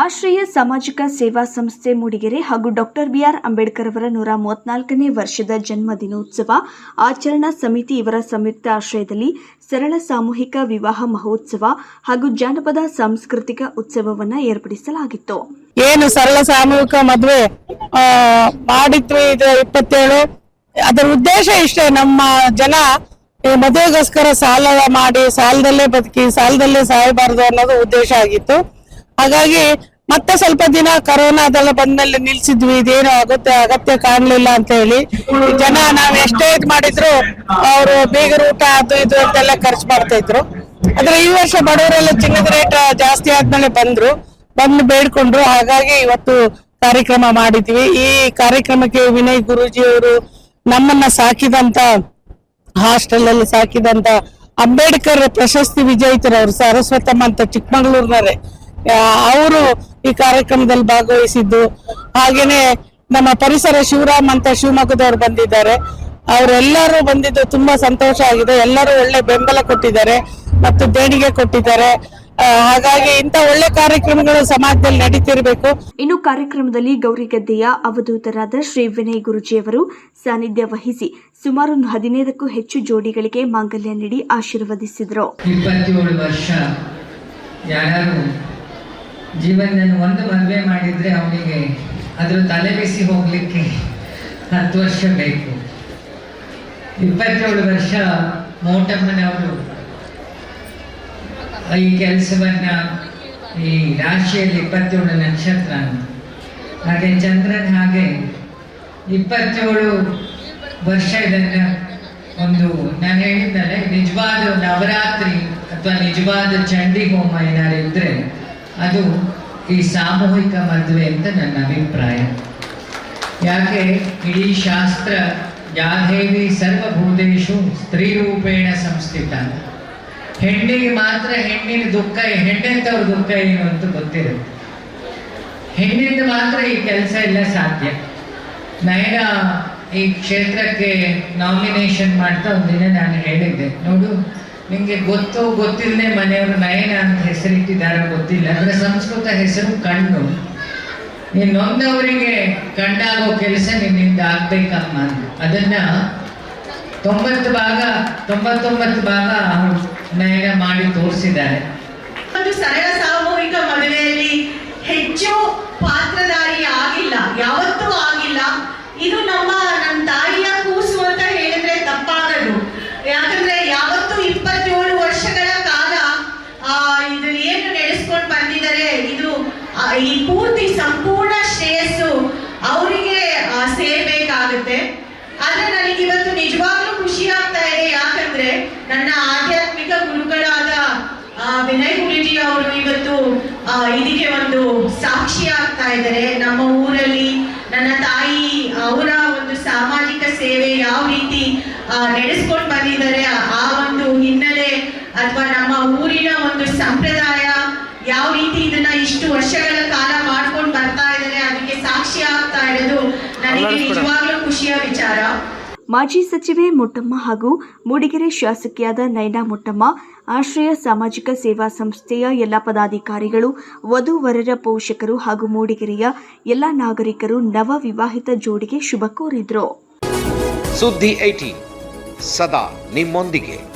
ಆಶ್ರಯ ಸಾಮಾಜಿಕ ಸೇವಾ ಸಂಸ್ಥೆ ಮೂಡಿಗೆರೆ ಹಾಗೂ ಡಾಕ್ಟರ್ ಬಿಆರ್ ಅಂಬೇಡ್ಕರ್ ಅವರ ನೂರ ಮೂವತ್ನಾಲ್ಕನೇ ವರ್ಷದ ಜನ್ಮ ದಿನೋತ್ಸವ ಆಚರಣಾ ಸಮಿತಿ ಇವರ ಸಂಯುಕ್ತ ಆಶ್ರಯದಲ್ಲಿ ಸರಳ ಸಾಮೂಹಿಕ ವಿವಾಹ ಮಹೋತ್ಸವ ಹಾಗೂ ಜಾನಪದ ಸಾಂಸ್ಕೃತಿಕ ಉತ್ಸವವನ್ನು ಏರ್ಪಡಿಸಲಾಗಿತ್ತು. ಏನು ಸರಳ ಸಾಮೂಹಿಕ ಮದುವೆ ಮಾಡಿದ್ವಿ ಇದು ಇಪ್ಪತ್ತೇಳು. ಅದರ ಉದ್ದೇಶ ಇಷ್ಟೇ, ನಮ್ಮ ಜನ ಮದುವೆಗೋಸ್ಕರ ಸಾಲ ಮಾಡಿ, ಸಾಲದಲ್ಲೇ ಬದುಕಿ, ಸಾಲದಲ್ಲೇ ಸಾಯಬಾರದು ಅನ್ನೋದು ಉದ್ದೇಶ ಆಗಿತ್ತು. ಹಾಗಾಗಿ ಮತ್ತೆ ಸ್ವಲ್ಪ ದಿನ ಕರೋನಾ ಅದೆಲ್ಲ ಬಂದ್ಮೇಲೆ ನಿಲ್ಸಿದ್ವಿ, ಇದೇನು ಆಗುತ್ತೆ, ಅಗತ್ಯ ಕಾಣ್ಲಿಲ್ಲ ಅಂತ ಹೇಳಿ. ಜನ ನಾವ್ ಎಷ್ಟೇ ಇದ್ ಮಾಡಿದ್ರು ಅವರು ಬೇಗ ಊಟ ಅದು ಇದು ಅಂತೆಲ್ಲ ಖರ್ಚು ಮಾಡ್ತಾ ಇದ್ರು. ಆದ್ರೆ ಈ ವರ್ಷ ಬಡವರೆಲ್ಲ ಚಿನ್ನದ ರೇಟ್ ಜಾಸ್ತಿ ಆದ್ಮೇಲೆ ಬಂದ್ರು, ಬಂದು ಬೇಡ್ಕೊಂಡ್ರು. ಹಾಗಾಗಿ ಇವತ್ತು ಕಾರ್ಯಕ್ರಮ ಮಾಡಿದ್ವಿ. ಈ ಕಾರ್ಯಕ್ರಮಕ್ಕೆ ವಿನಯ್ ಗುರುಜಿ ಅವರು ನಮ್ಮನ್ನ ಸಾಕಿದಂತ ಹಾಸ್ಟೆಲ್ ಅಲ್ಲಿ ಸಾಕಿದಂತ ಅಂಬೇಡ್ಕರ್ ಪ್ರಶಸ್ತಿ ವಿಜೇತರು ಅವರು ಸರಸ್ವತಮ್ಮ ಅಂತ ಚಿಕ್ಕಮಗಳೂರಿನವರೇ. ಅವರು ಈ ಕಾರ್ಯಕ್ರಮದಲ್ಲಿ ಭಾಗವಹಿಸಿದ್ದು. ಹಾಗೇನೆ ನಮ್ಮ ಪರಿಸರ ಶಿವರಾಮ್ ಅಂತ ಶಿವಮೊಗ್ಗದವ್ರು ಬಂದಿದ್ದಾರೆ. ಅವರೆಲ್ಲರೂ ಬಂದಿದ್ದು ತುಂಬಾ ಸಂತೋಷ ಆಗಿದೆ. ಎಲ್ಲರೂ ಒಳ್ಳೆ ಬೆಂಬಲ ಕೊಟ್ಟಿದ್ದಾರೆ ಮತ್ತು ದೇಣಿಗೆ ಕೊಟ್ಟಿದ್ದಾರೆ. ಆ, ಹಾಗಾಗಿ ಇಂತ ಒಳ್ಳೆ ಕಾರ್ಯಕ್ರಮಗಳು ಸಮಾಜದಲ್ಲಿ ನಡೀತಿರ್ಬೇಕು. ಇನ್ನು ಕಾರ್ಯಕ್ರಮದಲ್ಲಿ ಗೌರಿಗದ್ದೆಯ ಅವಧೂತರಾದ ಶ್ರೀ ವಿನಯ್ ಗುರುಜಿಯವರು ಸಾನ್ನಿಧ್ಯ ವಹಿಸಿ ಸುಮಾರು ಹದಿನೈದಕ್ಕೂ ಹೆಚ್ಚು ಜೋಡಿಗಳಿಗೆ ಮಾಂಗಲ್ಯ ನೀಡಿ ಆಶೀರ್ವದಿಸಿದರು. ಇಪ್ಪತ್ತೇಳು ವರ್ಷ ಯಾರು ಜೀವನದಲ್ಲಿ ಒಂದು ಮದುವೆ ಮಾಡಿದ್ರೆ ಅವನಿಗೆ ಅದರ ತಲೆ ಬಿಸಿ ಹೋಗಲಿಕ್ಕೆ ಹತ್ತು ವರ್ಷ ಬೇಕು. ಇಪ್ಪತ್ತೇಳು ವರ್ಷ ಮೋಟಮ್ಮನವರು ಈ ಕೆಲಸವನ್ನ ಈ ರಾಶಿಯಲ್ಲಿ ಇಪ್ಪತ್ತೇಳು ನಕ್ಷತ್ರ. ಹಾಗೆ ಚಂದ್ರನ್ ಹಾಗೆ ಇಪ್ಪತ್ತೇಳು ವರ್ಷ ಇದನ್ನ ಒಂದು ನಾನು ಹೇಳಿದ್ದಲ್ಲ ನಿಜವಾದ ನವರಾತ್ರಿ ಅಥವಾ ನಿಜವಾದ ಚಂಡಿ ಹೋಮ ಏನಾದ್ರು ಇದ್ರೆ ಅದು ಈ ಸಾಮೂಹಿಕ ಮದುವೆ ಅಂತ ನನ್ನ ಅಭಿಪ್ರಾಯ. ಯಾಕೆ? ಇಡೀ ಶಾಸ್ತ್ರ ಯಾದೇವಿ ಸರ್ವಭೂತೇಶು ಸ್ತ್ರೀ ರೂಪೇಣ ಸಂಸ್ಥಿತ. ಹೆಣ್ಣಿಗೆ ಮಾತ್ರ ಹೆಣ್ಣಿನ ದುಃಖ, ಹೆಣ್ಣೆಂತವ್ರ ದುಃಖ ಏನು ಅಂತ ಗೊತ್ತಿರುತ್ತೆ. ಹೆಣ್ಣಿಂದ ಮಾತ್ರ ಈ ಕೆಲಸ ಎಲ್ಲ ಸಾಧ್ಯ. ನಯನ ಈ ಕ್ಷೇತ್ರಕ್ಕೆ ನಾಮಿನೇಷನ್ ಮಾಡ್ತಾ ಒಂದಿನ ನಾನು ಹೇಳಿದ್ದೆ. ನೋಡು. ನಿಂಗೆ ಗೊತ್ತು ಗೊತ್ತಿಲ್ಲದೆ ಮನೆಯವರು ನಯನ ಅಂತ ಹೆಸರಿಟ್ಟಿದ್ದಾರೆ ಗೊತ್ತಿಲ್ಲ. ಅಂದರೆ ಸಂಸ್ಕೃತ ಹೆಸರು ಕಣ್ಣು. ನೀನು ನೊಂದವರಿಗೆ ಕಣ್ಣಾಗೋ ಕೆಲಸ ನಿನ್ನಿಂದ ಆಗ್ಬೇಕಮ್ಮ. ಅದನ್ನ ತೊಂಬತ್ತು ಭಾಗ, ತೊಂಬತ್ತೊಂಬತ್ತು ಭಾಗ ನಯನ ಮಾಡಿ ತೋರಿಸಿದ್ದಾರೆ. ಅದು ಸರಳ ಸಾಮೂಹಿಕ ಮದುವೆಯಲ್ಲಿ ಹೆಚ್ಚು ಪಾತ್ರಧಾರಿ ಆಗಿಲ್ಲ. ಯಾವತ್ತೂ ಆಗಿಲ್ಲ. ಇದು ನಮ್ಮ ನಮ್ಮ ತಾಯಿಯ ಕೂಸು ಅಂತ ಹೇಳಿದ್ರೆ ತಪ್ಪಾಗದು ಯಾಕಂದ್ರೆ ಯಾವತ್ತೂ ಇಪ್ಪತ್ತೇಳು ವರ್ಷಗಳ ಕಾಲ ಆ ಇದು ಏನು ನಡೆಸ್ಕೊಂಡು ಬಂದಿದ್ದಾರೆ ಇದು ಆ, ಈ ಪೂರ್ತಿ ಸಂಪೂರ್ಣ ಶ್ರೇಯಸ್ಸು ಅವರಿಗೆ ಸೇರ್ಬೇಕಾಗುತ್ತೆ. ಆದ್ರೆ ನನಗೆ ಇವತ್ತು ನಿಜವಾಗ್ಲೂ ಖುಷಿ ಆಗ್ತಾ ಇದೆ. ಯಾಕಂದ್ರೆ ನನ್ನ ಆಧ್ಯಾತ್ಮಿಕ ಗುರುಗಳಾದ ವಿನಯ್ ಗುರುಜಿ ಅವರು ಇವತ್ತು ಇದಕ್ಕೆ ಒಂದು ಸಾಕ್ಷಿ ಆಗ್ತಾ ಇದ್ದಾರೆ. ನಮ್ಮ ಊರಲ್ಲಿ ನನ್ನ ತಾಯಿ, ಅವರ ಒಂದು ಸಾಮಾಜಿಕ ಸೇವೆ ಯಾವ ರೀತಿ ನಡೆಸ್ಕೊಂಡು ಬಂದಿದ್ದಾರೆ ಆ ಒಂದು ಹಿನ್ನೆಲೆ ಅಥವಾ ನಮ್ಮ ಊರಿನ ಒಂದು ಸಂಪ್ರದಾಯ ಯಾವ ರೀತಿ ಇದನ್ನ ಇಷ್ಟು ವರ್ಷಗಳ ಕಾಲ ಮಾಡ್ಕೊಂಡು ಬರ್ತಾ ಇದ್ದಾರೆ ಅದಕ್ಕೆ ಸಾಕ್ಷಿ ಆಗ್ತಾ ಇರೋದು ನನಗೆ ನಿಜವಾಗ್ಲೂ ಖುಷಿಯ ವಿಚಾರ. ಮಾಜಿ ಸಚಿವೆ ಮುಟ್ಟಮ್ಮ ಹಾಗೂ ಮೂಡಿಗೆರೆ ಶಾಸಕಿಯಾದ ನೈನಾ ಮುಟ್ಟಮ್ಮ ಆಶ್ರಯ ಸಾಮಾಜಿಕ ಸೇವಾ ಸಂಸ್ಥೆಯ ಎಲ್ಲ ಪದಾಧಿಕಾರಿಗಳು ವಧುವರರ ಪೋಷಕರು ಹಾಗೂ ಮೂಡಿಗೆರೆಯ ಎಲ್ಲ ನಾಗರಿಕರು ನವ ವಿವಾಹಿತ ಜೋಡಿಗೆ ಶುಭ ಕೋರಿದ್ರು. ಸುದ್ದಿ ಐಟಿ ಸದಾ ನಿಮ್ಮೊಂದಿಗೆ.